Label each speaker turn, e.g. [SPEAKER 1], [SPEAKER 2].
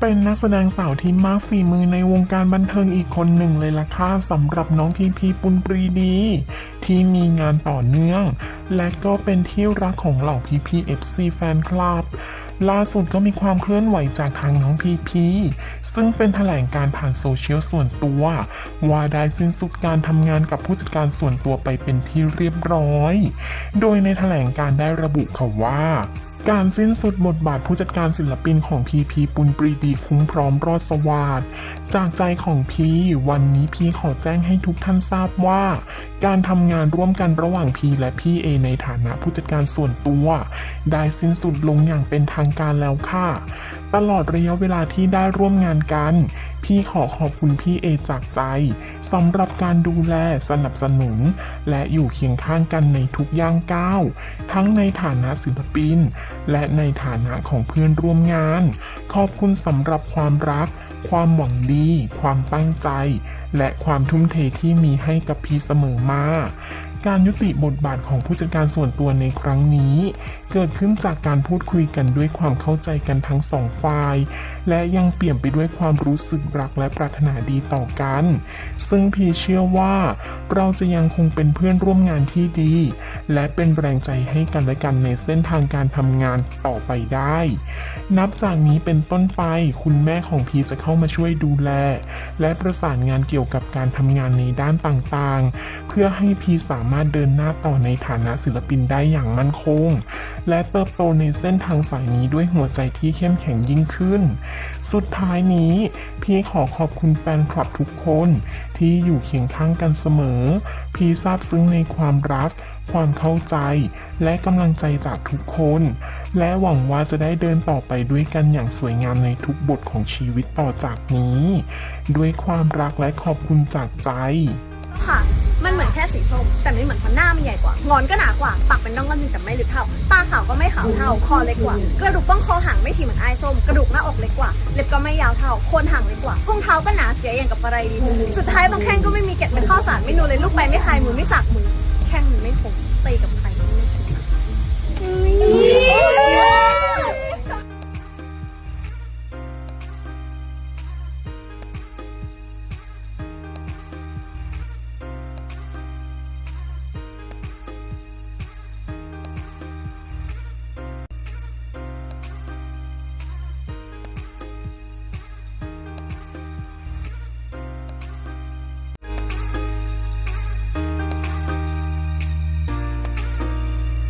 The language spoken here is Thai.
[SPEAKER 1] เป็นนักแสดงสาวที่มากฝีมือในวงการบันเทิงอีกคนหนึ่งเลยล่ะค่ะสำหรับน้องพีพีปุณปรีดี ที่มีงานต่อเนื่อง และก็เป็นที่รักของเหล่าพีพีเอฟซีแฟนคลับล่าสุดก็มีความเคลื่อนไหวจากทางน้องพีพีซึ่งเป็นแถลงการผ่านโซเชียลส่วนตัว ว่าได้สิ้นสุดการทำงานกับผู้จัดการส่วนตัวไปเป็นที่เรียบร้อย โดยในแถลงการได้ระบุค่ะว่า การสิ้นสุดบทบาทผู้จัดการศิลปินของพีพีปุณปรีดีคุ้มพร้อมรอดสวาดจากใจของพีวันนี้พีขอแจ้งให้ทุกท่านทราบว่า การทำงานร่วมกันระหว่างพีและพี่เอในฐานะผู้จัดการส่วนตัว ได้สิ้นสุดลงอย่างเป็นทางการแล้วค่ะ ตลอดระยะเวลาที่ได้ร่วมงานกัน พี่ขอขอบคุณพี่เอจากใจสำหรับการดูแลสนับสนุน และอยู่เคียงข้างกันในทุกย่างก้าว ทั้งในฐานะศิลปิน และในฐานะของเพื่อนร่วมงาน ขอบคุณสำหรับความรัก ความหวังดี ความตั้งใจ และความทุ่มเทที่มีให้กับพี่เสมอมา การยุติบทบาทของผู้จัดการส่วนตัวในครั้งนี้ เกิดขึ้นจากการพูดคุยกันด้วยความเข้าใจกันทั้งสองฝ่าย และยังเปี่ยมไปด้วยความรู้สึกรักและปรารถนาดีต่อกัน ซึ่งพีเชื่อว่าเราจะยังคงเป็นเพื่อนร่วมงานที่ดี และเป็นแรงใจให้กันและกันในเส้นทางการทำงานต่อไปได้ นับจากนี้เป็นต้นไปคุณแม่ของพีจะเข้ามาช่วยดูแล และประสานงานเกี่ยวกับการทำงานในด้านต่างๆ เพื่อให้พีสามารถเดินหน้าต่อในฐานะศิลปินได้อย่างมั่นคง และเติบโตในเส้นทางสายนี้ด้วยหัวใจที่เข้มแข็งยิ่งขึ้น สุดท้ายนี้พี่ขอขอบคุณแฟนคลับทุกคนที่อยู่เคียงข้างกันเสมอ พี่ซาบซึ้งในความรักความเข้าใจและกำลังใจจากทุกคน และหวังว่าจะได้เดินต่อไปด้วยกันอย่างสวยงามในทุกบทของชีวิตต่อจากนี้ ด้วยความรักและขอบคุณจากใจ
[SPEAKER 2] ค่ะ มันเหมือนแค่สีส้ม แต่ไม่เหมือนเพราะหน้ามันใหญ่กว่างอนก็หนากว่าปากเป็นน่องก็มีแต่ไม่ลึกเท่าตาขาวก็ไม่ขาวเท่าคอเล็กกว่า กระดูกป้องคอหางไม่ถี่เหมือนไอ้ส้ม กระดูกหน้าอกเล็กกว่าเล็บก็ไม่ยาวเท่าโคนหางเล็กกว่าพุงเท้าก็หนาเสียอย่างกับอะไรดีสุดท้ายบางแข้งก็ไม่มีเกล็ดเป็นข้อสารไม่นูเลยลูกไปไม่คายมือไม่สักมือแข้งมันไม่คงตีกับใครไม่ชิน